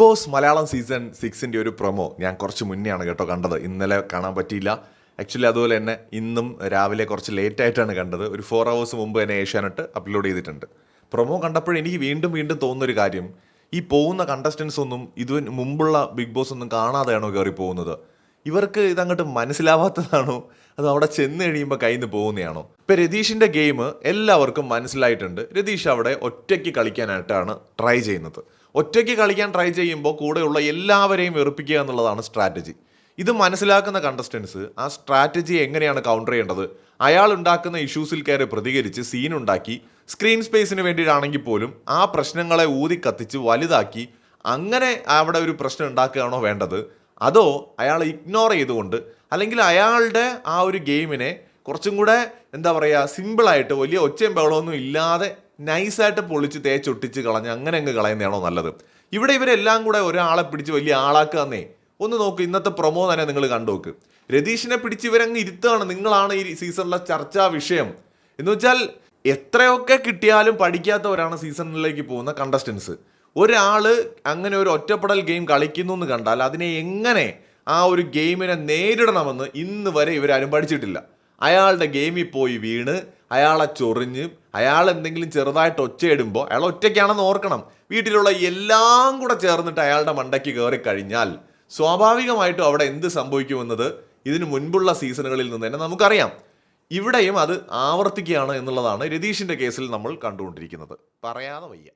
Boss Malayalam season സിക്സിന്റെ ഒരു promo ഞാൻ കുറച്ച് മുന്നെയാണ് കേട്ടോ കണ്ടത്. ഇന്നലെ കാണാൻ പറ്റിയില്ല. ആക്ച്വലി അതുപോലെ തന്നെ ഇന്നും രാവിലെ കുറച്ച് ലേറ്റ് ആയിട്ടാണ് കണ്ടത്. ഒരു ഫോർ ഹവേഴ്സ് മുമ്പ് തന്നെ ഏഷ്യാനെട്ട് അപ്ലോഡ് ചെയ്തിട്ടുണ്ട്. പ്രൊമോ കണ്ടപ്പോൾ എനിക്ക് വീണ്ടും വീണ്ടും തോന്നുന്നൊരു കാര്യം ഈ പോകുന്ന കണ്ടസ്റ്റൻസ് ഒന്നും ഇതിന് മുമ്പുള്ള ബിഗ് ബോസ് ഒന്നും കാണാതെയാണോ കയറി പോകുന്നത്? ഇവർക്ക് ഇതങ്ങോട്ട് മനസ്സിലാവാത്തതാണോ? അത് അവിടെ ചെന്ന് കഴിയുമ്പോൾ കയ്യിൽ നിന്ന് പോകുന്നതാണോ? ഇപ്പം രതീഷിന്റെ ഗെയിം എല്ലാവർക്കും മനസ്സിലായിട്ടുണ്ട്. രതീഷ് അവിടെ ഒറ്റയ്ക്ക് കളിക്കാനായിട്ടാണ് ട്രൈ ചെയ്യുന്നത്. ഒറ്റയ്ക്ക് കളിക്കാൻ ട്രൈ ചെയ്യുമ്പോൾ കൂടെയുള്ള എല്ലാവരെയും വെറുപ്പിക്കുക എന്നുള്ളതാണ് സ്ട്രാറ്റജി ഇത് മനസ്സിലാക്കുന്ന കണ്ടസ്റ്റൻസ് ആ സ്ട്രാറ്റജി എങ്ങനെയാണ് കൗണ്ടർ ചെയ്യേണ്ടത്? അയാൾ ഉണ്ടാക്കുന്ന ഇഷ്യൂസിൽ കയറി പ്രതികരിച്ച് സീൻ ഉണ്ടാക്കി സ്ക്രീൻ സ്പേസിന് വേണ്ടിയിട്ടാണെങ്കിൽ പോലും ആ പ്രശ്നങ്ങളെ ഊതി കത്തിച്ച് വലുതാക്കി അങ്ങനെ അവിടെ ഒരു പ്രശ്നം ഉണ്ടാക്കുകയാണോ വേണ്ടത്? അതോ അയാൾ ഇഗ്നോർ ചെയ്തുകൊണ്ട് അല്ലെങ്കിൽ അയാളുടെ ആ ഒരു ഗെയിമിനെ കുറച്ചും കൂടെ എന്താ പറയുക സിമ്പിളായിട്ട് വലിയ ഒച്ചയും ബഹളമൊന്നും ഇല്ലാതെ നൈസായിട്ട് പൊളിച്ച് തേച്ചൊട്ടിച്ച് കളഞ്ഞ് അങ്ങനെ അങ്ങ് കളയുന്നതാണോ നല്ലത്? ഇവിടെ ഇവരെല്ലാം കൂടെ ഒരാളെ പിടിച്ച് വലിയ ആളാക്കുകയെന്നേ ഒന്ന് നോക്ക് ഇന്നത്തെ പ്രൊമോ തന്നെ നിങ്ങൾ കണ്ടുനോക്ക് രതീഷിനെ പിടിച്ച് ഇവരങ്ങ് ഇരുത്തുകയാണ്. നിങ്ങളാണ് ഈ സീസണിലെ ചർച്ചാ വിഷയം. എന്ന് വെച്ചാൽ എത്രയൊക്കെ കിട്ടിയാലും പഠിക്കാത്തവരാണ് സീസണിലേക്ക് പോകുന്ന കണ്ടസ്റ്റൻസ് ഒരാൾ അങ്ങനെ ഒരു ഒറ്റപ്പെടൽ ഗെയിം കളിക്കുന്നു എന്ന് കണ്ടാൽ അതിനെ എങ്ങനെ ആ ഒരു ഗെയിമിനെ നേരിടണമെന്ന് ഇന്ന് വരെ ഇവരാരും പഠിച്ചിട്ടില്ല അയാളുടെ ഗെയിമിൽ പോയി വീണ് അയാളെ ചൊറിഞ്ഞ് അയാൾ എന്തെങ്കിലും ചെറുതായിട്ട് ഒച്ചയിടുമ്പോൾ അയാൾ ഒറ്റയ്ക്കാണെന്ന് ഓർക്കണം. വീട്ടിലുള്ള എല്ലാം കൂടെ ചേർന്നിട്ട് അയാളുടെ മണ്ടയ്ക്ക് കയറി കഴിഞ്ഞാൽ സ്വാഭാവികമായിട്ടും അവിടെ എന്ത് സംഭവിക്കുമെന്നത് ഇതിനു മുൻപുള്ള സീസണുകളിൽ നിന്ന് തന്നെ നമുക്കറിയാം. ഇവിടെയും അത് ആവർത്തിക്കുകയാണ് എന്നുള്ളതാണ് രതീഷിന്റെ കേസിൽ നമ്മൾ കണ്ടുകൊണ്ടിരിക്കുന്നത്. പറയാതെ വയ്യ.